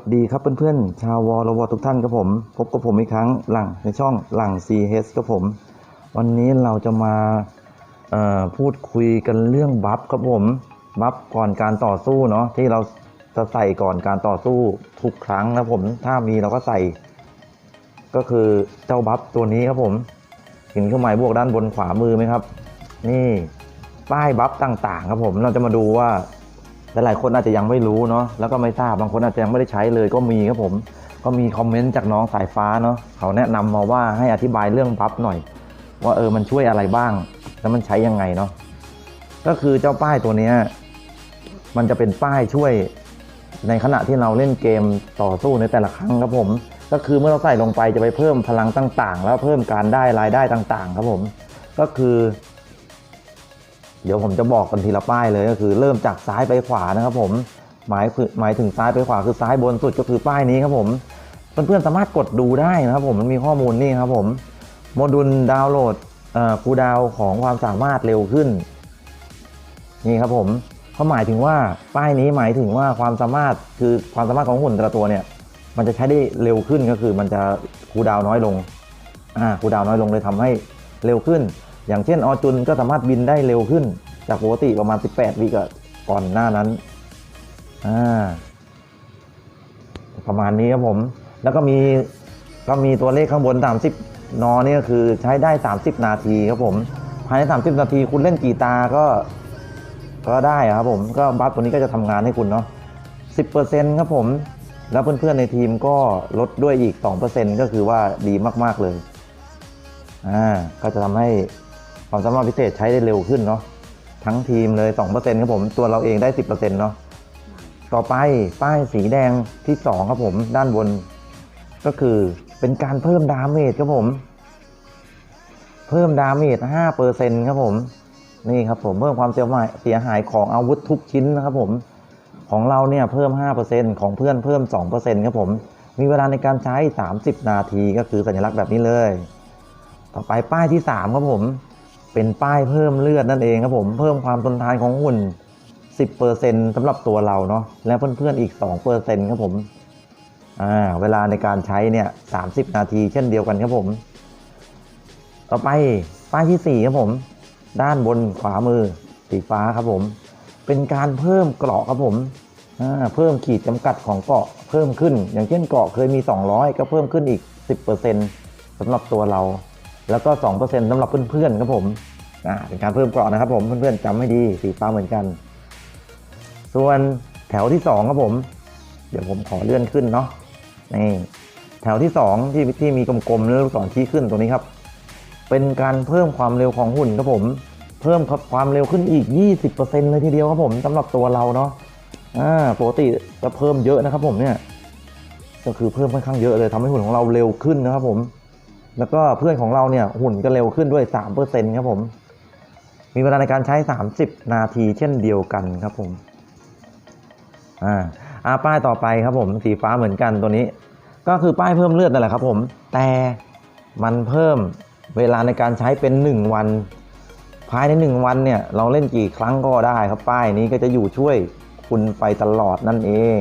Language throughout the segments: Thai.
วัสดีครับเพื่อนๆ ชาววอลวอทุกท่านครับผม พบกับผมอีกครั้งหลังในช่องหลัง CS ครับผม วันนี้เราจะมาพูดคุยกันเรื่องบัฟครับผมบัฟก่อนการต่อสู้เนาะที่เราจะใส่ก่อนการต่อสู้ทุกครั้งนะผมถ้ามีเราก็ใส่ ก็คือเจ้าบัฟตัวนี้ครับผมเห็นเครื่องหมายบวกด้านบนขวามือไหมครับ นี่ป้ายบัฟต่างๆ ครับผมเราจะมาดูว่า หลายคนอาจจะยังไม่รู้เนาะแล้วก็ไม่ทราบบางคนอาจจะยังไม่ได้ใช้เลยก็มีครับผม ก็มีคอมเมนต์จากน้องสายฟ้าเนาะเขาแนะนำมาว่าให้อธิบายเรื่องบัฟหน่อย ว่าเออมันช่วยอะไรบ้าง แล้วมันใช้ยังไงเนาะก็คือเจ้าป้ายตัวเนี้ยมันจะเป็นป้ายช่วยในขณะที่เราเล่นเกมต่อสู้ในแต่ละครั้งครับผม ก็คือเมื่อเราใส่ลงไปจะไปเพิ่มพลังต่างๆ แล้วเพิ่มการได้รายได้ต่างๆ ครับผม ก็คือ เดี๋ยวผมจะบอกกันทีละป้ายเลยก็คือเริ่มจากซ้ายไปขวานะครับผมหมายคือหมายถึงซ้ายไปขวาคือซ้ายบนสุดก็คือป้ายนี้ครับผมเพื่อนๆสามารถกดดูได้นะครับผมมันมีข้อมูลนี่ครับผมโมดูลดาวน์โหลดเอ่อคูดาวของความสามารถเร็วขึ้น นี่ครับผมเขาหมายถึงว่าป้ายนี้หมายถึงว่าความสามารถคือความสามารถของหุ่นแต่ละตัวเนี่ย มันจะใช้ได้เร็วขึ้นก็คือมันจะคูดาวน้อยลงอ่าคูดาวน์น้อยลงเลยทำให้เร็วขึ้น อย่างเช่นออจุนก็สามารถบินได้เร็วขึ้น จากปกติประมาณ 18วิกก่อนหน้านั้นอ่าประมาณนี้ครับผม แล้วก็มีก็มีตัวเลขข้างบน 30 นอนี่ก็คือใช้ได้ 30 นาทีครับผม ภายใน 30 นาทีคุณเล่นกี่ตาก็ ก็ได้ครับผม ก็บัฟตัวนี้ก็จะทำงานให้คุณเนาะ 10%ครับผม แล้วเพื่อนๆในทีมก็ลดด้วยอีก 2%ก็คือว่าดีมากๆเลย อ่า ก็จะทำให้ ความสามารถพิเศษใช้ได้เร็วขึ้นเนาะทั้งทีมเลย2%ครับผมตัวเราเองได้ 10%เนาะต่อไปป้ายสีแดงที่ 2 ครับผม ด้านบน ก็คือเป็นการเพิ่มดาเมจครับผม เพิ่มดาเมจ5%ครับผม นี่ครับผมเพิ่มความเสียหายเสียหายของอาวุธทุกชิ้นนะครับผม ของเราเนี่ยเพิ่ม 5%ของเพื่อนเพิ่ม 2%ครับผม มีเวลาในการใช้ 30 นาทีก็คือสัญลักษณ์แบบนี้เลย ต่อไปป้ายที่ 3 ครับผม เป็นป้ายเพิ่มเลือดนั่นเองครับผมเพิ่มความทนทานของหุ่น 10%สำหรับตัวเราเนาะและเพื่อนๆอีก 2%ครับผมอ่าเวลาในการใช้เนี่ย 30 นาทีเช่นเดียวกันครับผม ต่อไปป้ายที่ 4 ครับผม ด้านบนขวามือสีฟ้าครับผม เป็นการเพิ่มเกราะครับผมเพิ่มขีดจำกัดของเกาะเพิ่มขึ้น อย่างเช่นเกาะเคยมี 200 ก็เพิ่มขึ้นอีก 10%สำหรับตัวเรา แล้วก็2%สำหรับเพื่อนๆครับผมอ่าเป็นการเพิ่มเกราะนะครับผมเพื่อนๆจำให้ดีสีฟ้าเหมือนกัน ส่วนแถวที่2ครับผม เดี๋ยวผมขอเลื่อนขึ้นเนาะนี่แถวที่ 2 ที่ที่มีกลมๆแล้วลูกศรชี้ขึ้นตัวนี้ครับ เป็นการเพิ่มความเร็วของหุ่นครับผม เพิ่มความเร็วขึ้นอีก 20%เลยทีเดียวครับผมสำหรับตัวเราเนาะอ่าปกติจะเพิ่มเยอะนะครับผมเนี่ยก็คือเพิ่มค่อนข้างเยอะเลยทำให้หุ่นของเราเร็วขึ้นนะครับผม แล้วก็เพื่อนของเราเนี่ยหุ่นก็เร็วขึ้นด้วย 3%ครับผม มีเวลาในการใช้ 30 นาทีเช่นเดียวกันครับผม อ่าอาป้ายต่อไปครับผม สีฟ้าเหมือนกันตัวนี้ ก็คือป้ายเพิ่มเลือดนั่นแหละครับผม แต่มันเพิ่มเวลาในการใช้เป็น 1 วัน ภายใน 1 วันเนี่ยเราเล่นกี่ครั้งก็ได้ครับป้ายนี้ก็จะอยู่ช่วยคุณไปตลอดนั่นเอง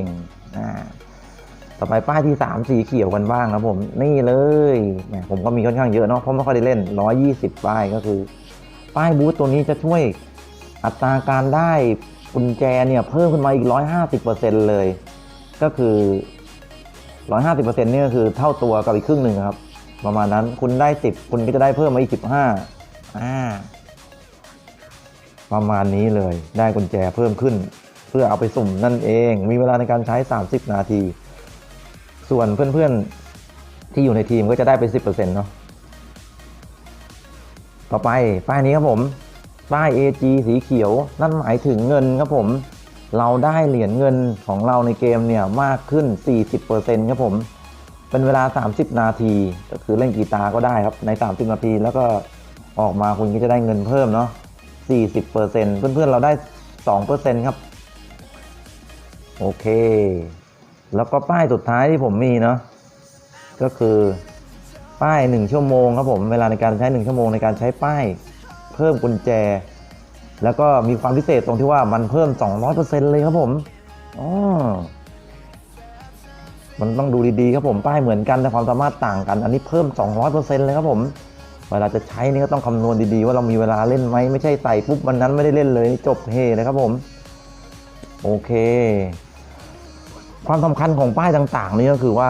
อ่า ต่อไปป้ายที่ 3 สีเขียวกันบ้างครับผมนี่เลยแหมผมก็มีค่อนข้างเยอะเนาะเพราะไม่ค่อยได้เล่น 120 ป้ายก็คือ ป้ายบูทตัวนี้จะช่วยอัตราการได้กุญแจเนี่ยเพิ่มขึ้นมาอีก 150%เลย ก็คือ 150%เนี่ยก็คือเท่าตัวกับอีกครึ่งหนึ่งครับ ประมาณนั้นคุณได้ 10 คุณก็จะได้เพิ่มมาอีก 15อ่าประมาณนี้เลยได้กุญแจเพิ่มขึ้น เพื่อเอาไปสุ่มนั่นเอง มีเวลาในการใช้ 30 นาที ส่วนเพื่อนๆที่อยู่ในทีมก็จะได้เป็น 10%เนาะต่อไปป้ายนี้ครับผมป้าย AG สีเขียว นั่นหมายถึงเงินครับผม เราได้เหรียญเงินของเราในเกมเนี่ยมากขึ้น 40%ครับผม เป็นเวลา 30 นาที ก็คือเล่นกีตาร์ก็ได้ครับใน 30 นาที แล้วก็ออกมาคุณก็จะได้เงินเพิ่มเนาะ 40%เพื่อนๆเราได้ 2%ครับ โอเค แล้วก็ป้ายสุดท้ายที่ผมมีเนาะก็คือป้าย 1 ชั่วโมงครับผมเวลาในการใช้ 1 ชั่วโมงในการใช้ป้ายเพิ่มกุญแจ แล้วก็มีความพิเศษตรงที่ว่ามันเพิ่ม 200%เลยครับผมอ๋อมันต้องดูดีๆครับผมป้ายเหมือนกันแต่ความสามารถต่างกัน อันนี้เพิ่ม 200%เลยครับผม เวลาจะใช้นี่ก็ต้องคำนวณดีๆ ว่าเรามีเวลาเล่นไหมไม่ใช่ใส่ปุ๊บวันนั้นไม่ได้เล่นเลยจบเฮเลยครับผม โอเค ความสำคัญของป้ายต่างๆ นี่ก็คือว่า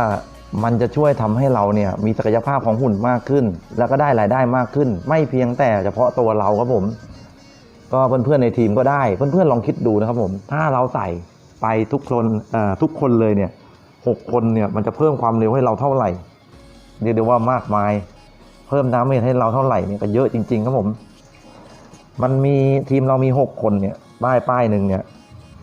มันจะช่วยทำให้เราเนี่ยมีศักยภาพของหุ่นมากขึ้น แล้วก็ได้รายได้มากขึ้น ไม่เพียงแต่เฉพาะตัวเราครับผม ก็เพื่อนๆในทีมก็ได้เพื่อนๆลองคิดดูนะครับผม ถ้าเราใส่ไปทุกคนเอ่อทุกคนเลยเนี่ยหกคนเนี่ยมันจะเพิ่มความเร็วให้เราเท่าไหร่เรียกได้ว่ามากมาย เพิ่มดาเมจให้เราเท่าไหร่เนี่ยก็เยอะจริง ๆ ครับผม มันมีทีมเรามีหกคนเนี่ยป้ายป้ายหนึ่งเนี่ย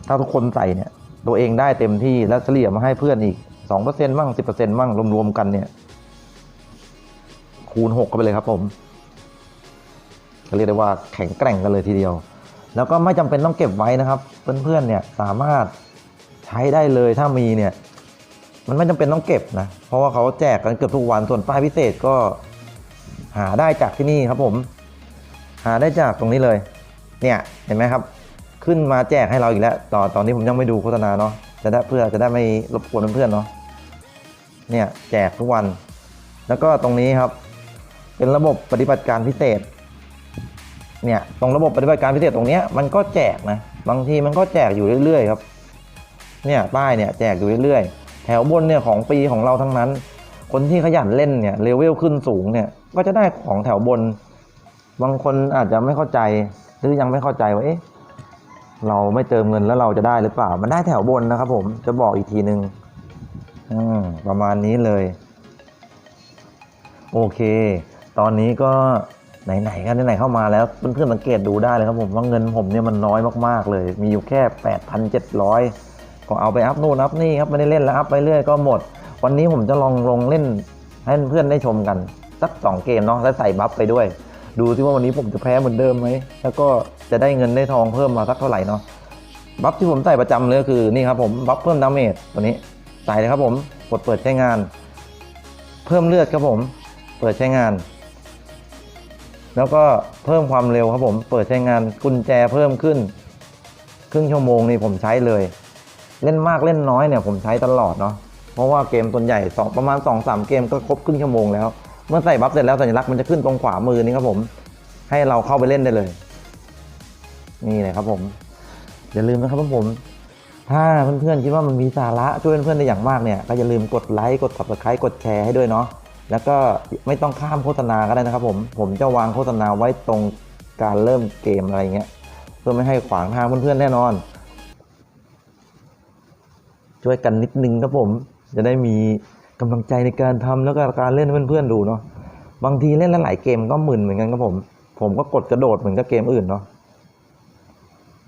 ถ้าทุกคนใส่เนี่ย ตัวเองได้เต็มที่แล้วเฉลี่ยมาให้เพื่อนอีกสองเปอร์เซ็นต์มั่งสิบเปอร์เซ็นต์มั่งรวมๆกันเนี่ย คูณหกกันไปเลยครับผมก็เรียกได้ว่าแข็งแกร่งกันเลยทีเดียว แล้วก็ไม่จำเป็นต้องเก็บไว้นะครับ เพื่อนๆเนี่ยสามารถใช้ได้เลยถ้ามีเนี่ย มันไม่จำเป็นต้องเก็บนะ เพราะว่าเขาแจกกันเกือบทุกวันส่วนป้ายพิเศษก็หาได้จากที่นี่ครับผม หาได้จากตรงนี้เลย เนี่ยเห็นไหมครับ ขึ้นมาแจกให้เราอีกแล้วตอนตอนนี้ผมยังไม่ดูโฆษณาเนาะจะได้เพื่อจะได้ไม่รบกวนเพื่อนๆเนาะเนี่ยแจกทุกวัน แล้วก็ตรงนี้ครับ เป็นระบบปฏิบัติการพิเศษเนี่ยตรงระบบปฏิบัติการพิเศษตรงเนี้ยมันก็แจกนะบางทีมันก็แจกอยู่เรื่อยๆครับเนี่ยป้ายเนี่ยแจกอยู่เรื่อยๆแถวบนเนี่ยของปีของเราทั้งนั้น คนที่ขยันเล่นเนี่ยเลเวลขึ้นสูงเนี่ยก็จะได้ของแถวบน บางคนอาจจะไม่เข้าใจหรือยังไม่เข้าใจว่าเอ๊ะ เราไม่เติมเงินแล้วเราจะได้หรือเปล่า มันได้แถวบนนะครับ ผมจะบอกอีกทีหนึงอืมประมาณนี้เลย โอเค ตอนนี้ก็ไหนๆกันไหนๆเข้ามาแล้วเพื่อนๆสังเกตดูได้เลยครับผมว่าเงินผมเนี่ยมันน้อยมากๆเลย มีอยู่แค่ 8,700 ก็เอาไปอัพนู่นอัพนี่ครับไม่ได้เล่นแล้วอัพไปเรื่อยก็หมด วันนี้ผมจะลองลงเล่นให้เพื่อนๆได้ชมกันสักสองเกมเนาะแล้วใส่บัฟไปด้วย ดูซิว่าวันนี้ผมจะแพ้เหมือนเดิมไหม แล้วก็จะได้เงินได้ทองเพิ่มมาสักเท่าไหร่เนาะ บัฟที่ผมใส่ประจำเลยก็คือนี่ครับผม บัฟเพิ่มดาเมจตัวนี้ ใส่เลยครับผม กดเปิดใช้งาน เพิ่มเลือดครับผม เปิดใช้งาน แล้วก็เพิ่มความเร็วครับผม เปิดใช้งาน กุญแจเพิ่มขึ้น ครึ่งชั่วโมงนี่ผมใช้เลย เล่นมากเล่นน้อยเนี่ยผมใช้ตลอดเนาะ เพราะว่าเกมส่วใหญ่สองประมาณ2อสเกมก็ครบครึ่งชั่วโมงแล้ว เมื่อใส่บัฟเสร็จแล้วสัญลักษณ์มันจะขึ้นตรงขวามือนี่ครับผม ให้เราเข้าไปเล่นได้เลย นี่เลยครับผม อย่าลืมนะครับผม ถ้าเพื่อนๆคิดว่ามันมีสาระช่วยเพื่อนๆได้อย่างมากเนี่ย ก็อย่าลืมกดไลค์กด subscribe กดแชร์ให้ด้วยเนาะแล้วก็ไม่ต้องข้ามโฆษณาก็ได้นะครับผม ผมจะวางโฆษณาไว้ตรงการเริ่มเกมอะไรเงี้ย เพื่อไม่ให้ขวางทางเพื่อนๆแน่นอน ช่วยกันนิดนึงครับผม จะได้มี กำลังใจในการทำแล้วก็การเล่นเพื่อนๆดูเนาะบางทีเล่นหลายเกมก็มึนเหมือนกันครับผม ผมก็กดกระโดดเหมือนกับเกมอื่นเนาะ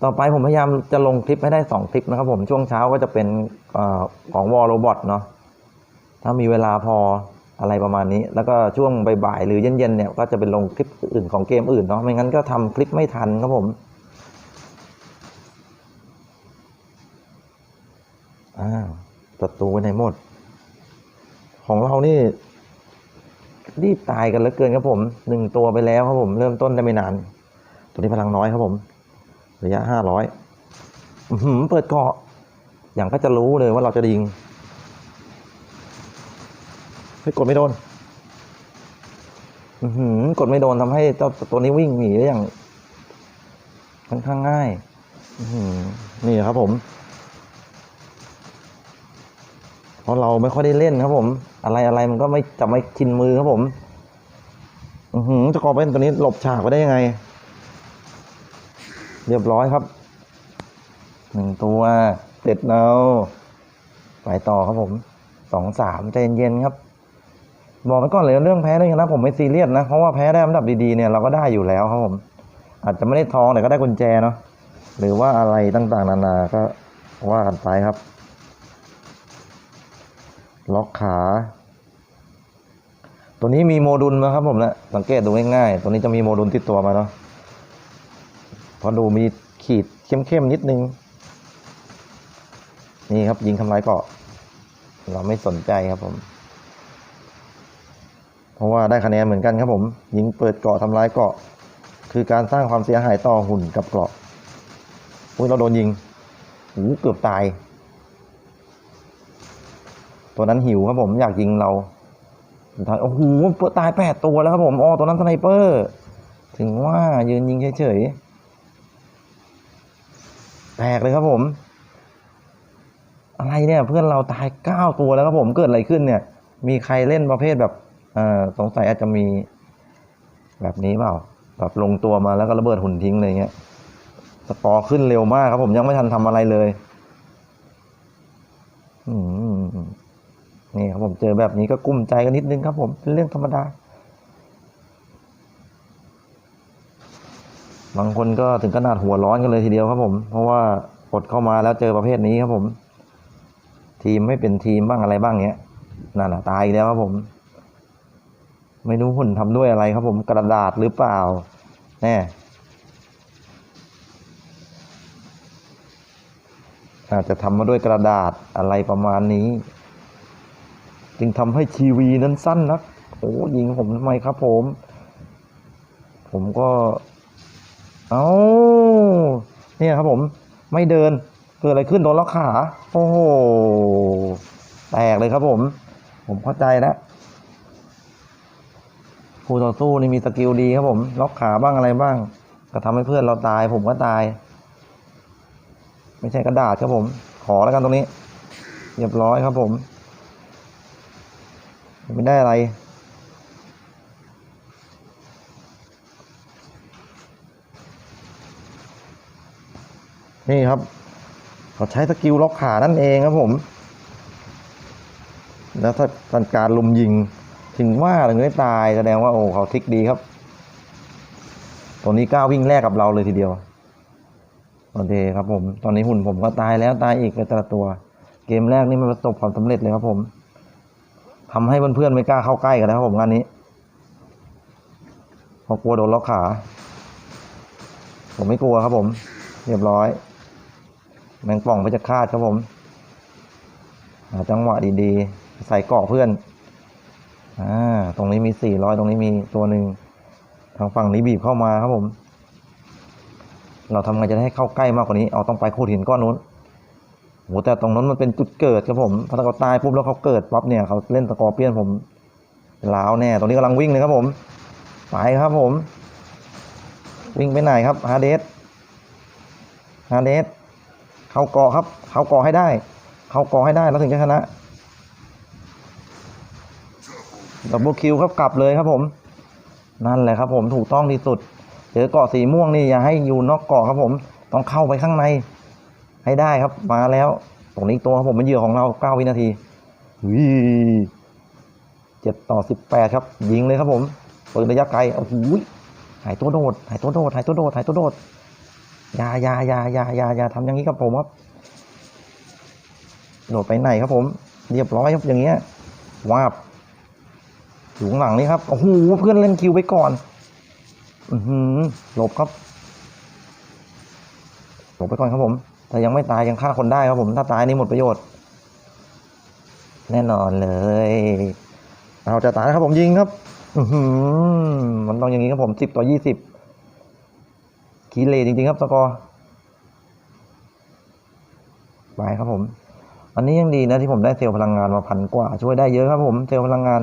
ต่อไปผมพยายามจะลงคลิปให้ได้สองคลิปนะครับผมช่วงเช้าก็จะเป็นอของวอลโรบอทเนาะถ้ามีเวลาพออะไรประมาณนี้ แล้วก็ช่วงบ่ายๆหรือเย็นๆเนี่ยก็จะเป็นลงคลิปอื่นของเกมอื่นเนาะไม่งั้นก็ทำคลิปไม่ทันครับผมอ้าวศัตรูไปไหนหมด ของเรานี่รีบตายกันเหลือเกินครับผมหนึ่งตัวไปแล้วครับผม เริ่มต้นได้ไม่นาน ตัวนี้พลังน้อยครับผม ระยะห้าร้อยเปิดเกาะ อย่างก็จะรู้เลยว่าเราจะยิงเฮ้ยกดไม่โดนอือหือกดไม่โดนทำให้เจ้าตัวนี้วิ่งหนีได้อย่างค่อนข้างง่ายอืนี่ครับผม เพราะเราไม่ค่อยได้เล่นครับผม อะไรอะไรมันก็ไม่จะไม่ชินมือครับผม อือหือจะกอเป็นตัวนี้หลบฉากไปได้ยังไง เรียบร้อยครับ หนึ่งตัวเด็ดเนาไปต่อครับผมสองสามใจเย็นๆครับ บอกไว้ก่อนเลยเรื่องแพ้ด้วยนะผมไม่ซีเรียสนะ เพราะว่าแพ้ได้อันดับดีๆเนี่ยเราก็ได้อยู่แล้วครับผม อาจจะไม่ได้ทองแต่ก็ได้กุญแจเนาะหรือว่าอะไรต่างๆ นานาก็ว่ากันไปครับ ล็อกขา ตัวนี้มีโมดูลนะครับผมนะสังเกตดูง่ายๆตัวนี้จะมีโมดูลติดตัวมาเนาะพอดูมีขีดเข้มๆนิดนึง นี่ครับยิงทำลายเกาะ เราไม่สนใจครับผม เพราะว่าได้คะแนนเหมือนกันครับผม ยิงเปิดเกาะทำลายเกาะ คือการสร้างความเสียหายต่อหุ่นกับเกาะอุ้ยเราโดนยิงหูเกือบตาย ตัวนั้นหิวครับผมอยากยิงเรา ท้ายโอ้โหเปิดตายแปดตัวแล้วครับผมอ๋อตัวนั้นสไนเปอร์ ถึงว่ายืนยิงเฉยๆแตกเลยครับผม อะไรเนี่ยเพื่อนเราตายเก้าตัวแล้วครับผมเกิดอะไรขึ้นเนี่ย มีใครเล่นประเภทแบบเออสงสัยอาจจะมีแบบนี้เปล่าแบบลงตัวมาแล้วก็ระเบิดหุ่นทิ้งอะไรเงี้ยสปอร์ขึ้นเร็วมากครับผมยังไม่ทันทำอะไรเลย อืม นี่ครับผมเจอแบบนี้ก็กุ้มใจกันนิดนึงครับผมเป็นเรื่องธรรมดา บางคนก็ถึงขนาดหัวร้อนกันเลยทีเดียวครับผม เพราะว่ากดเข้ามาแล้วเจอประเภทนี้ครับผม ทีมไม่เป็นทีมบ้างอะไรบ้างเงี้ยนั่นน่ะตายแล้วครับผม ไม่รู้หุ่นทำด้วยอะไรครับผมกระดาษหรือเปล่าแน่อาจจะทำมาด้วยกระดาษอะไรประมาณนี้ จึงทำให้ทีวีนั้นสั้นนักโอ้ยิงผมทำไมครับผม ผมก็ เอาเนี่ยครับผม ไม่เดินเกิดอะไรขึ้นโดนล็อกขา โอ้โห แตกเลยครับผม ผมเข้าใจแล้วคู่ต่อสู้นี่มีสกิลดีครับผม ล็อกขาบ้างอะไรบ้าง ก็ทำให้เพื่อนเราตาย ผมก็ตาย ไม่ใช่กระดาษครับผม ขอแล้วกันตรงนี้ เรียบร้อยครับผม ไม่ได้อะไร นี่ครับเขาใช้สกิลล็อกขานั่นเองครับผม แล้วถ้าการการลุมยิงถึงว่าถึงได้ตายแสดงว่าโอ้เขาทิกดีครับ ตัวนี้กล้าวิ่งแลกกับเราเลยทีเดียวโอเคครับผม ตอนนี้หุ่นผมก็ตายแล้วตายอีกเลยแต่ละตัว เกมแรกนี่มันประสบความสำเร็จเลยครับผม ทำให้เพื่อนๆไม่กล้าเข้าใกล้กันแล้วครับผมงานนี้เพราะกลัวโดนล็อกขา ผมไม่กลัวครับผม เรียบร้อย แมงป่องไปจะคาดครับผมจังหวะดีๆ ใส่เกาะเพื่อนอ่าตรงนี้มีสี่ร้อยตรงนี้มีตัวหนึ่งทางฝั่งนี้บีบเข้ามาครับผม เราทำไงจะให้เข้าใกล้มากกว่านี้ เอาต้องไปโคดหินก้อนนู้น โหแต่ตรงนั้นมันเป็นจุดเกิดครับผมพอเขาตายปุ๊บแล้วเขาเกิดปั๊บเนี่ยเขาเล่นตะกอเปี้ยนผมล้าวแน่ตรงนี้กำลังวิ่งเลยครับผมไปครับผม วิ่งไปไหนครับฮาเดสฮาเดสเขาเกาะครับ เขาเกาะให้ได้ เขาเกาะให้ได้แล้วถึงจะชนะดับเบิลคิวครับกลับเลยครับผม นั่นแหละครับผมถูกต้องที่สุด เจอเกาะสีม่วงนี่อย่าให้อยู่นอกเกาะครับผม ต้องเข้าไปข้างใน ให้ได้ครับ มาแล้ว ตรงนี้ตัวครับผมเป็นเหยื่อของเราเก้าวินาทีวิเจ็ดต่อสิบแปดครับ ยิงเลยครับผมปืนระยะไกลโอ้โหหายตัวโดดหายตัวโดดหายตัวโดดหายตัวโดดยายายายายายาทำอย่างนี้กับผมครับโดดไปไหนครับผม เรียบร้อยครับอย่างเงี้ยวาบอยู่ข้างหลังนี่ครับโอ้โหเพื่อนเล่นคิวไปก่อน อือหือหลบครับหลบไปก่อนครับผม แต่ยังไม่ตายยังฆ่าคนได้ครับผมถ้าตายนี่หมดประโยชน์ แน่นอนเลยเราจะตายครับผมยิงครับอมันต้องอย่างนี้ครับผมสิบต่อยี่สิบคีเลจริงๆครับสกอร์ไปครับผม อันนี้ยังดีนะที่ผมได้เซลล์พลังงานมาพันกว่า ช่วยได้เยอะครับผมเซลล์พลังงาน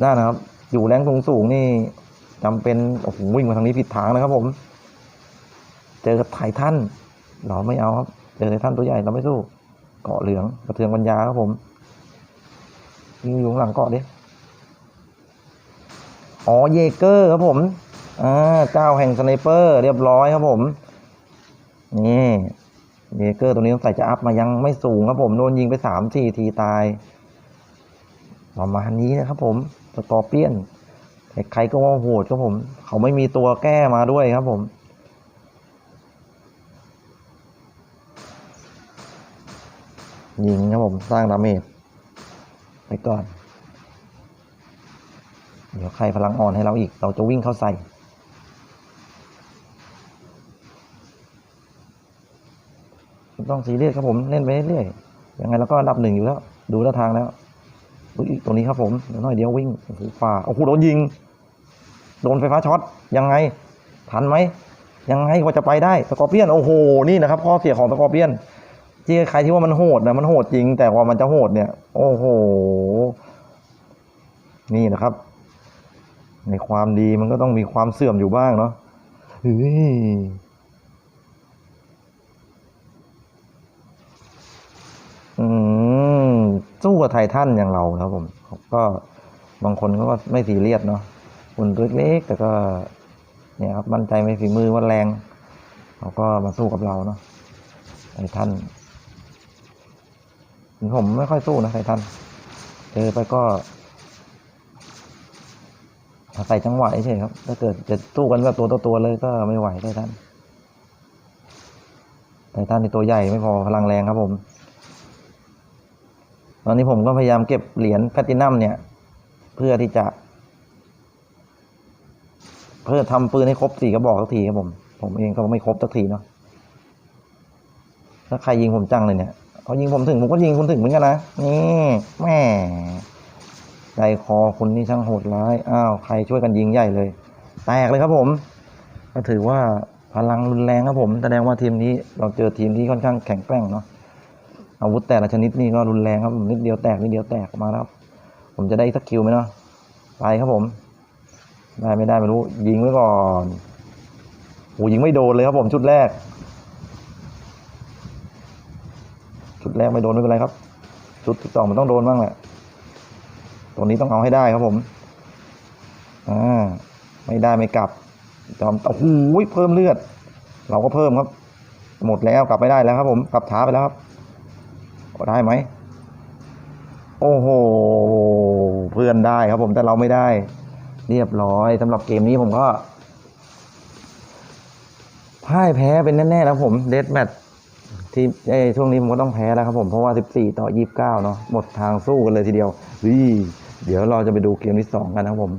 ได้นะครับ อยู่แรงสูงสูงนี่จำเป็นโอ้โหวิ่งมาทางนี้ผิดทางนะครับผม เจอกับไททัน เราไม่เอาครับ เจอททันตัวใหญ่เราไม่สู้ เกาะเหลืองกระเทืองปัญญาครับผมยิงอยู่หลังเกาะดิอ๋อเยเกอร์ครับผมอ่าเจ้าแห่งสไนเปอร์ เรียบร้อยครับผม นี่เยเกอร์ตัวนี้ต้องใส่จะอัพมายังไม่สูงครับผมโดนยิงไปสามสี่ทีตายประมาณนี้นะครับผมสกอร์เปียนใครก็ว่าโหดครับผม เขาไม่มีตัวแก้มาด้วยครับผม ยิงครับผมสร้างดาเมจไปก่อน เดี๋ยวใครพลังอ่อนให้เราอีก เราจะวิ่งเข้าใส่ต้องซีเรียสครับผมเล่นไปเรื่อยยังไงเราก็อับหนึ่งอยู่แล้ว ดูท่าทางแล้วอุ๊ยตรงนี้ครับผมเดี๋ยวหน่อยเดียววิ่งโอ้โหฝ่าโอ้โหโดนยิง โดนไฟฟ้าช็อตยังไง ทันไหมยังไงว่าจะไปได้สกอร์เปียนโอ้โหนี่นะครับข้อเสียของสกอร์เปียน ที่ใครที่ว่ามันโหดนะมันโหดจริง แต่ว่ามันจะโหดเนี่ย โอ้โห นี่นะครับ ในความดีมันก็ต้องมีความเสื่อมอยู่บ้างเนาะอืมสู้กับไททันอย่างเราครับผม ก็บางคนก็ไม่ซีเรียสเนาะหุ่นตัวเล็กแต่ก็ เนี่ยครับมั่นใจในฝีมือว่าแรงเขาก็มาสู้กับเราเนาะไททัน ผมไม่ค่อยสู้นะไททันเจอไปก็อาศัยจังหวะเฉยครับ ถ้าเกิดจะสู้กันแบบตัวต่อตัวเลยก็ไม่ไหวไททันไททันนี่ตัวใหญ่ไม่พอพลังแรงครับผม ตอนนี้ผมก็พยายามเก็บเหรียญแพลตินัมเนี่ย เพื่อที่จะ เพื่อทำปืนให้ครบสี่กระบอกสักทีครับผม ผมเองก็ไม่ครบสักทีเนาะถ้าใครยิงผมจังเลยเนี่ย เขายิงผมถึงผมก็ยิงคุณถึงเหมือนกันนะนี่แม่ใจคอคุณนี่ช่างโหดร้ายอ้าวใครช่วยกันยิงใหญ่เลย แตกเลยครับผม ก็ถือว่าพลังรุนแรงครับผมแสดงว่าทีมนี้เราเจอทีมที่ค่อนข้างแข็งแกร่งเนาะอาวุธแต่ละชนิดนี่ก็รุนแรงครับผมนิดเดียวแตกนิดเดียวแตกมาครับ ผมจะได้สักคิวไหมเนาะไปครับผม ได้ไม่ได้ไม่รู้ยิงไว้ก่อนโอ้ยิงไม่โดนเลยครับผมชุดแรก ชุดแรกไม่โดนไม่เป็นไรครับ ชุดที่สองมันต้องโดนบ้างแหละตัวนี้ต้องเอาให้ได้ครับผม อ่า ไม่ได้ไม่กลับ จอมโอ้โหเพิ่มเลือด เราก็เพิ่มครับ หมดแล้วกลับไม่ได้แล้วครับ ผมกลับช้าไปแล้วครับได้ไหมโอ้โห เพื่อนได้ครับผมแต่เราไม่ได้ เรียบร้อยสำหรับเกมนี้ผมก็พ่ายแพ้เป็นแน่ๆแล้วผมเดดแมท ที่เอ้ช่วงนี้ผมก็ต้องแพ้แล้วครับผมเพราะว่า 14 ต่อ 29 เนาะหมดทางสู้กันเลยทีเดียววิเดี๋ยวเราจะไปดูเกมที่ 2 กันนะครับผม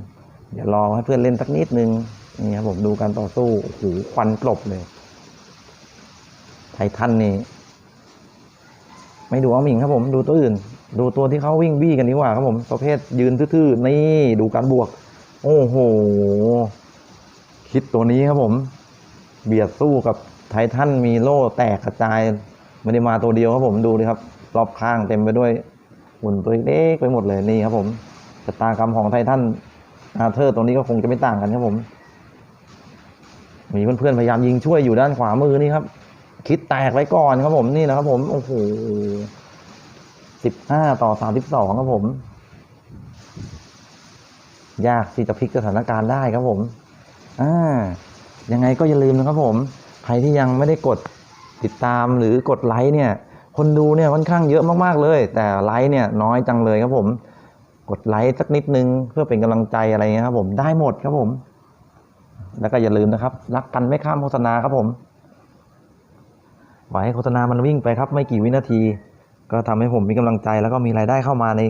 เดี๋ยวรอให้เพื่อนเล่นสักนิดนึงนี่ครับผมดูการต่อสู้โอ้โหควันกลบเลย ไททันนี่ ไม่ดูเอาหมิงครับผมดูตัวอื่น ดูตัวที่เขาวิ่งบี้กันดีกว่าครับผม ประเภทยืนทื่อๆนี่ดูการบวก โอ้โหคิดตัวนี้ครับผม เบียดสู้กับไททันมีโล่แตกกระจาย ไม่ได้มาตัวเดียวครับผมดูดิครับรอบข้างเต็มไปด้วยหุ่นตัวเล็กไปหมดเลยนี่ครับผมชะตากรรมของไททันอาเธอร์ตัวนี้ก็คงจะไม่ต่างกันครับผม มีเพื่อนๆพยายามยิงช่วยอยู่ด้านขวามือนี่ครับ คิดแตกไว้ก่อนครับผมนี่นะครับ ผมโอ้โหสิบห้าต่อสามสิบสองครับผม ยากที่จะพลิกสถานการณ์ได้ครับผมอ่ายังไงก็อย่าลืมนะครับผม ใครที่ยังไม่ได้กด ติดตามหรือกดไลค์เนี่ย คนดูเนี่ยค่อนข้างเยอะมากๆเลย แต่ไลค์เนี่ยน้อยจังเลยครับผม กดไลค์สักนิดนึงเพื่อเป็นกำลังใจอะไรเงี้ยครับ ผมได้หมดครับผม แล้วก็อย่าลืมนะครับ รักกันไม่ข้ามโฆษณาครับผมปล่อยให้โฆษณามันวิ่งไปครับ ไม่กี่วินาที ก็ทำให้ผมมีกำลังใจแล้วก็มีรายได้เข้ามาใน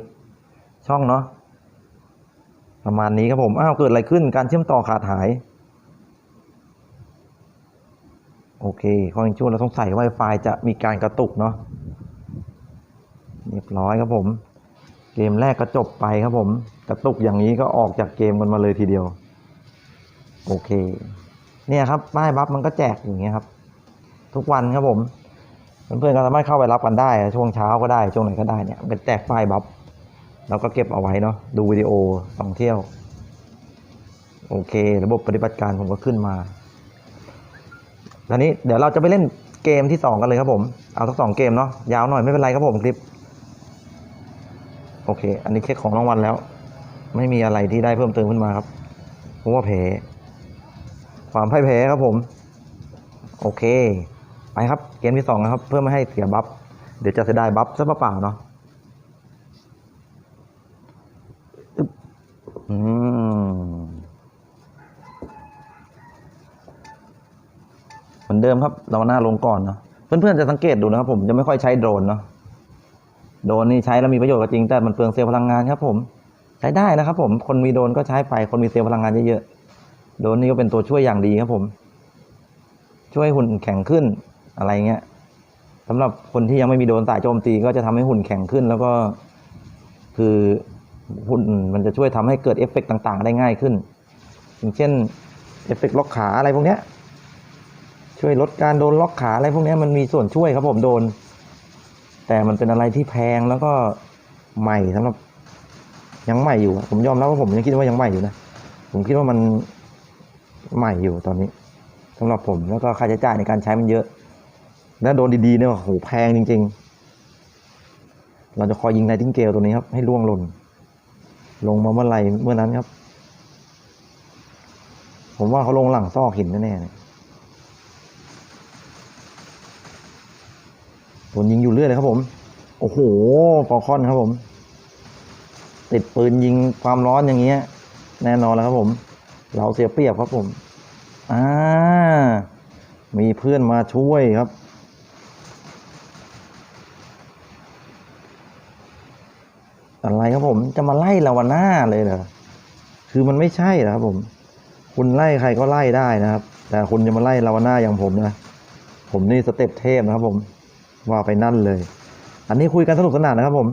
ช่องเนาะประมาณนี้ครับผมอ้าวเกิดอะไรขึ้นการเชื่อมต่อขาดหาย โอเคข้อยังชั่วเราต้องใส่ Wi-Fi จะมีการกระตุกเนาะเรียบร้อยครับผม เกมแรกก็จบไปครับผม กระตุกอย่างนี้ก็ออกจากเกมกันมาเลยทีเดียว โอเค เนี่ยครับป้ายบัฟมันก็แจกอย่างเงี้ยครับ ทุกวันครับผม เพื่อนๆก็สามารถเข้าไปรับกันได้ ช่วงเช้าก็ได้ ช่วงไหนก็ได้เนี่ยมันเป็นแจกไฟล์บัฟเราก็เก็บเอาไว้เนาะดูวิดีโอสองเที่ยว โอเค ระบบปฏิบัติการผมก็ขึ้นมา ตอนนี้เดี๋ยวเราจะไปเล่นเกมที่สองกันเลยครับผม เอาทั้งสองเกมเนาะ ยาวหน่อยไม่เป็นไรครับผมคลิป โอเค อันนี้เช็คของรางวัลแล้ว ไม่มีอะไรที่ได้เพิ่มเติมขึ้นมาครับเพราะว่าแพ้ความพ่ายแพ้ครับผม โอเค ไปครับ เกมที่สองนะครับ เพื่อไม่ให้เสียบัฟ เดี๋ยวจะเสียดายบัฟซะเปล่าเนาะอือืม เหมือนเดิมครับ เราหน้าลงก่อนเนาะเพื่อนๆจะสังเกตดูนะครับ ผมจะไม่ค่อยใช้โดรนเนาะโดรนนี่ใช้แล้วมีประโยชน์ก็จริงแต่มันเปลืองเซลล์พลังงานครับ ผม ใช้ได้นะครับ ผมคนมีโดรนก็ใช้ไปคนมีเซลล์พลังงานเยอะๆโดรนนี่ก็เป็นตัวช่วยอย่างดีครับผม ช่วยหุ่นแข็งขึ้นอะไรเงี้ยสำหรับคนที่ยังไม่มีโดรนสายโจมตีก็จะทำให้หุ่นแข็งขึ้น แล้วก็คือหุ่นมันจะช่วยทำให้เกิดเอฟเฟกต์ต่าง ๆ ได้ง่ายขึ้น อย่างเช่นเอฟเฟกต์ล็อกขาอะไรพวกเนี้ย ช่วยลดการโดนล็อกขาอะไรพวกนี้มันมีส่วนช่วยครับผมโดน แต่มันเป็นอะไรที่แพงแล้วก็ใหม่สำหรับยังใหม่อยู่ ผมยอมรับว่าผมยังคิดว่ายังใหม่อยู่นะผมคิดว่ามันใหม่อยู่ตอนนี้สำหรับผมแล้วก็ค่าใช้จ่ายในการใช้มันเยอะ แล้วโดนดีๆเนี่ยโอ้โหแพงจริง ๆ เราจะคอยยิงไนติงเกลตัวนี้ครับ ให้ล่วงหล่นลงมาเมื่อไหร่เมื่อนั้นครับ ผมว่าเขาลงหลังซอกหินแน่ๆเนี่ยโด นยิงอยู่เรื่อยเลยครับผม โอ้โหฟอลคอนครับผม ติดปืนยิงความร้อนอย่างเงี้ย แน่นอนแล้วครับผม เราเสียเปรียบครับผม อ่า มีเพื่อนมาช่วยครับ อะไรครับผม จะมาไล่ลาวาน่าเลยเหรอ คือมันไม่ใช่นะครับผม คุณไล่ใครก็ไล่ได้นะครับ แต่คุณจะมาไล่ลาวาน่าอย่างผมนะ ผมนี่สเต็ปเทพนะครับผม ว่าไปนั่นเลย อันนี้คุยกันสนุกสนานนะครับผม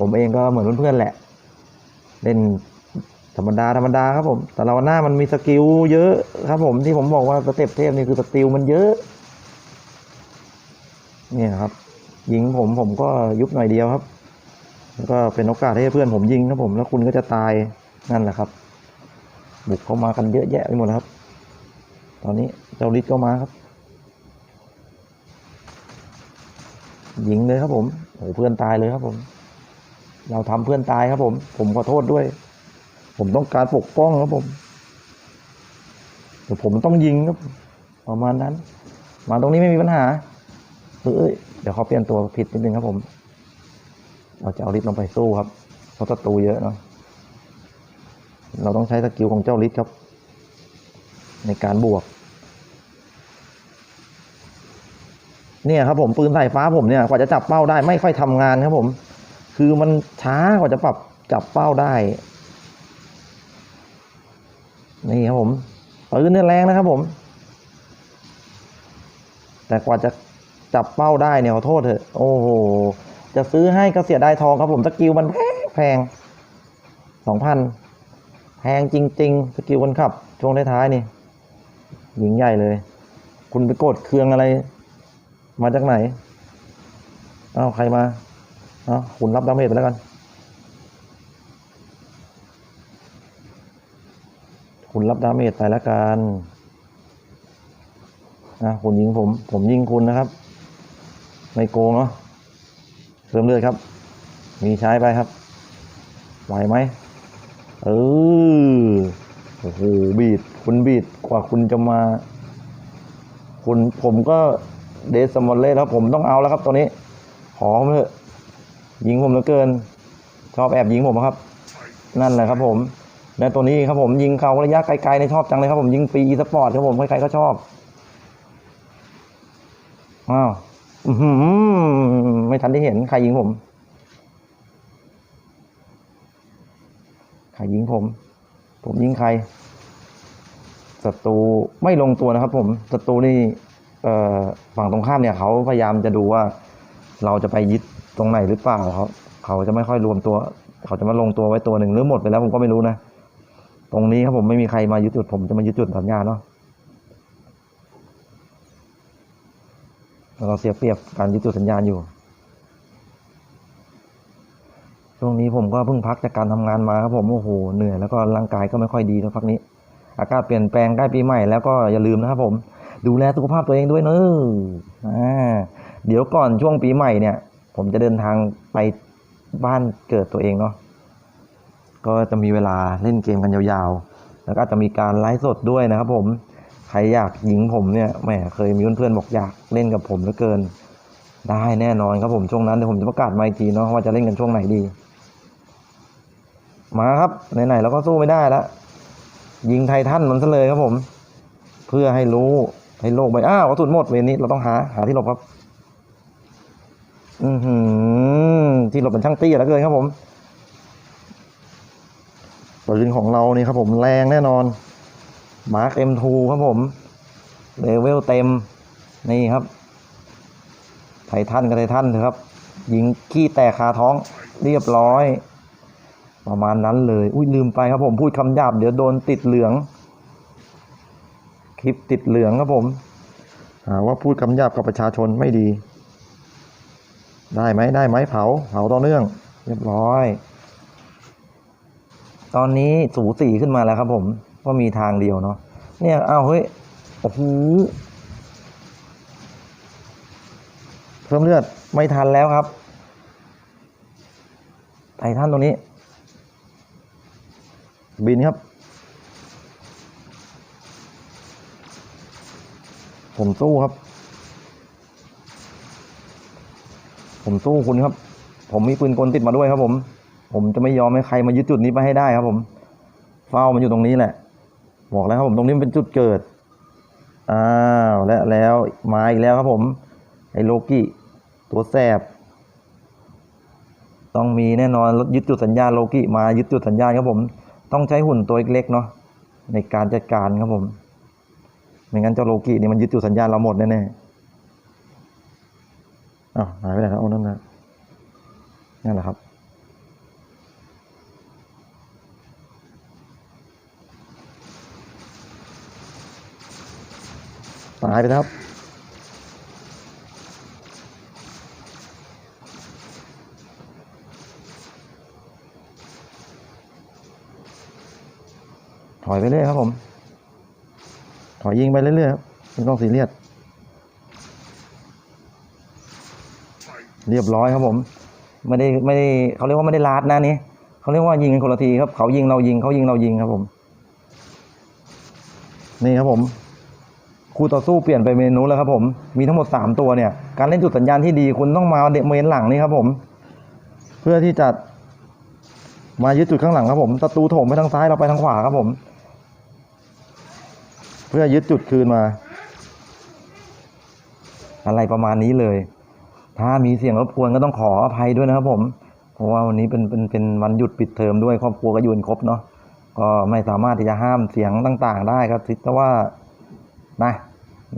ผมเองก็เหมือนเพื่อนๆแหละ เล่นธรรมดาธรรมดาครับผม แต่ลาวาน่ามันมีสกิลเยอะครับผมที่ผมบอกว่าสเต็ปเทพนี่คือสกิลมันเยอะ เนี่ยครับ ยิงผมผมก็ยุบหน่อยเดียวครับ แล้วก็เป็นโอกาสให้เพื่อนผมยิงครับผม แล้วคุณก็จะตายนั่นแหละครับ บุกเข้ามากันเยอะแยะไปหมดครับ ตอนนี้เจ้าลิศก็มาครับ ยิงเลยครับผมโอ้เพื่อนตายเลยครับผม เราทำเพื่อนตายครับผม ผมขอโทษด้วย ผมต้องการปกป้องครับผมแต่ผมต้องยิงครับ ประมาณนั้น มาตรงนี้ไม่มีปัญหาเอ้ยเดี๋ยวเขาเปลี่ยนตัวผิดนิดนึงครับผม เราจะเอาลิฟต์ลงไปสู้ครับ เพราะศัตรูเยอะเนาะเราต้องใช้สกิลของเจ้าลิฟต์ครับ ในการบวก เนี่ยครับผมปืนสายฟ้าผมเนี่ยกว่าจะจับเป้าได้ไม่ค่อยทำงานครับผม คือมันช้ากว่าจะปรับจับเป้าได้นี่ครับผมปืนเนี่ยแรงนะครับผม แต่กว่าจะจับเป้าได้เนี่ยขอโทษเถอะโอ้โหจะซื้อให้ก็เสียดายทองครับผมสกิลมันแพงแพงสองพันแพงจริง ๆ สกิลคนขับ ช่วงท้ายๆนี่ หญิงใหญ่เลย คุณไปโกดเครื่องอะไร มาจากไหน เอ้าใครมา เอ้าคุณรับดาเมจไปแล้วกันคุณรับดาเมจไปแล้วกันนะคุณยิงผม ผมยิงคุณนะครับ ไม่โกงเนาะเริ่มเลือดครับ มีใช้ไปครับ ไหวไหมเออโอ้โหบีด คุณบีดกว่าคุณจะมา คุณผมก็ เดสมอลเล่แล้วผมต้องเอาแล้วครับตัวนี้ขอมเถอะยิงผมเหลือเกิน ชอบแอบยิงผมครับ นั่นแหละครับผมและตัวนี้ครับผมยิงเขาระยะไกลๆในชอบจังเลยครับผมยิงฟรีอีสปอร์ตครับผมใครๆก็ชอบอ้าวหือไม่ทันได้เห็นใครยิงผมใครยิงผม ผมยิงใครศัตรูไม่ลงตัวนะครับผมศัตรูนี่ ฝั่งตรงข้ามเนี่ยเขาพยายามจะดูว่า เราจะไปยึดตรงไหนหรือเปล่าเขาเขาจะไม่ค่อยรวมตัว เขาจะมาลงตัวไว้ตัวหนึ่งหรือหมดไปแล้วผมก็ไม่รู้นะตรงนี้ครับผมไม่มีใครมายึดจุด ผมจะมายึดจุดสัญญาเนาะเราเสียเปรียบการยึดจุดสัญญาณอยู่ ช่วงนี้ผมก็เพิ่งพักจากการทำงานมาครับผมโอ้โหเหนื่อยแล้วก็ร่างกายก็ไม่ค่อยดีแล้วพักนี้ อากาศเปลี่ยนแปลงใกล้ปีใหม่แล้วก็อย่าลืมนะครับผม ดูแลสุขภาพตัวเองด้วยเนอะอ่าเดี๋ยวก่อนช่วงปีใหม่เนี่ย ผมจะเดินทางไปบ้านเกิดตัวเองเนาะก็จะมีเวลาเล่นเกมกันยาวๆ แล้วก็จะมีการไลฟ์สดด้วยนะครับผม ใครอยากยิงผมเนี่ยแหมเคยมีเพื่อนๆบอกอยากเล่นกับผมเหลือเกิน ได้แน่นอนครับผมช่วงนั้นเดี๋ยวผมจะประกาศมาอีกทีเนาะว่าจะเล่นกันช่วงไหนดี มาครับไหนๆเราก็สู้ไม่ได้แล้วยิงไททันมันซะเลยครับผม เพื่อให้รู้ ให้โลกไปอ้าวกระสุนหมดเวรนี้เราต้องหาหาที่หลบครับ อือหือ ที่หลบเป็นช่างตี้แล้วเกินครับผมปืนของเรานี่ครับผมแรงแน่นอนมาร์คเอ็มทูครับผมเลเวลเต็ม นี่ครับ ไททันกับไททันเถอะครับ ยิงขี้แตกคาท้องเรียบร้อย ประมาณนั้นเลย อุ้ยลืมไปครับผมพูดคำหยาบเดี๋ยวโดนติดเหลือง คลิปติดเหลืองครับผมหาว่าพูดคำหยาบกับประชาชนไม่ดี ได้ไหมได้ไหมเผาเผาต่อเนื่อง เรียบร้อย ตอนนี้สูสีขึ้นมาแล้วครับผมว่ามีทางเดียวเนาะเนี่ยเอ้าเฮ้ยโอ้โหเพิ่มเลือดไม่ทันแล้วครับไททันตรงนี้ บินครับ ผมสู้ครับ ผมสู้คุณครับ ผมมีปืนกลติดมาด้วยครับ ผม ผมจะไม่ยอมให้ใครมายึดจุดนี้ไปให้ได้ครับ ผม เฝ้ามันอยู่ตรงนี้แหละ บอกแล้วครับ ผมตรงนี้มันเป็นจุดเกิดอ้าวและแล้วมาอีกแล้วครับ ผม ไอ้โลกิตัวแสบต้องมีแน่นอนรถยึดจุดสัญญาณโลกิมายึดจุดสัญญาณครับผม ต้องใช้หุ่นตัวเล็กๆเนาะในการจัดการครับผม ไม่งั้นเจ้าโลกินี่มันยึดจุดสัญญาณเราหมดแน่ๆอ้าวหายไปไหนครับเอานั่นนะนั่นแหละครับ ตายไปแล้วครับถอยไปเรื่อยครับผม ถอยยิงไปเรื่อยๆครับไม่ต้องซีเรียสเรียบร้อยครับผมไม่ได้ไม่ได้เขาเรียกว่าไม่ได้ลาดนะนี่เขาเรียกว่ายิงกันคนละทีครับ เขายิงเรายิงเขายิงเรายิงครับผม นี่ครับผมคู่ต่อสู้เปลี่ยนไปเมนูแล้วครับผม มีทั้งหมดสามตัวเนี่ย การเล่นจุดสัญญาณที่ดีคุณต้องมาเดเมนหลังนี่ครับผม เพื่อที่จะมายึดจุดข้างหลังครับผมศัตรูโถมไปทางซ้ายเราไปทางขวาครับผม เพื่อยึดจุดคืนมา อะไรประมาณนี้เลย ถ้ามีเสียงรบกวนก็ต้องขออภัยด้วยนะครับ ผม เพราะว่าวันนี้เป็นเป็นเป็นวันหยุดปิดเทอมด้วยครอบครัวก็อยู่กันครบเนาะก็ไม่สามารถที่จะห้ามเสียงต่าง ๆ ได้ครับทิศแต่ว่านะ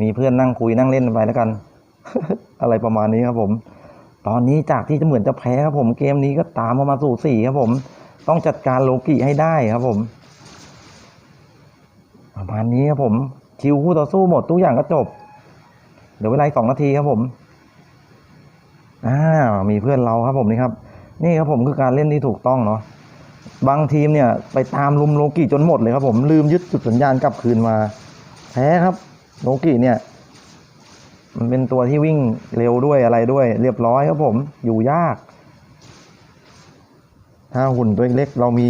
มีเพื่อนนั่งคุยนั่งเล่นไปแล้วกัน อะไรประมาณนี้ครับผม ตอนนี้จากที่จะเหมือนจะแพ้ครับผมเกมนี้ก็ตามมามาสู่สี่ครับผม ต้องจัดการโลกิให้ได้ครับผม ประมาณนี้ครับผมคิวคู่ต่อสู้หมดทุกอย่างก็จบเดี๋ยวเวลาสองนาทีครับผมอ่ามีเพื่อนเราครับผมนี่ครับ นี่ครับผมคือการเล่นที่ถูกต้องเนาะบางทีมเนี่ย ไปตามลุมโลกิจนหมดเลยครับผมลืมยึดจุดสัญญาณกลับคืนมาแพ้ครับโลกิเนี่ย มันเป็นตัวที่วิ่งเร็วด้วยอะไรด้วย เรียบร้อยครับผม อยู่ยาก ถ้าหุ่นตัวเล็กเรามี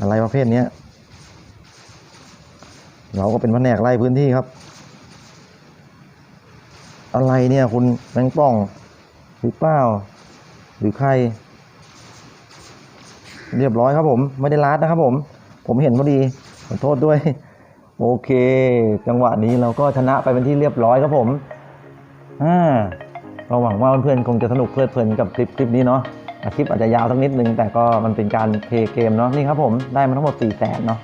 อะไรประเภทเนี้ย เราก็เป็นแผนกไล่พื้นที่ครับ อะไรเนี่ยคุณแมงป่อง หรือเปล่า หรือใคร เรียบร้อยครับผม ไม่ได้ลัดนะครับผม ผมเห็นพอดีขอโทษด้วย โอเค จังหวะนี้เราก็ชนะไปเป็นที่เรียบร้อยครับผมอ่าเราหวังว่าเพื่อนๆคงจะสนุกเพลิดเพลินกับคลิปคลิปนี้เนาะคลิปอาจจะยาวสักนิดนึงแต่ก็มันเป็นการเพลย์เกมเนาะนี่ครับผมได้มาทั้งหมด4ี่แสนเนาะ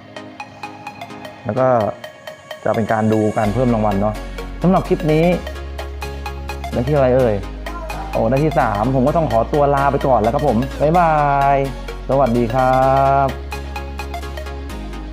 แล้วก็จะเป็นการดูการเพิ่มรางวัลเนาะสำหรับคลิปนี้ได้ที่อะไรเอ่ย โอ้ได้ที่สามผมก็ต้องขอตัวลาไปก่อนแล้วครับผม บ๊ายบาย สวัสดีครับ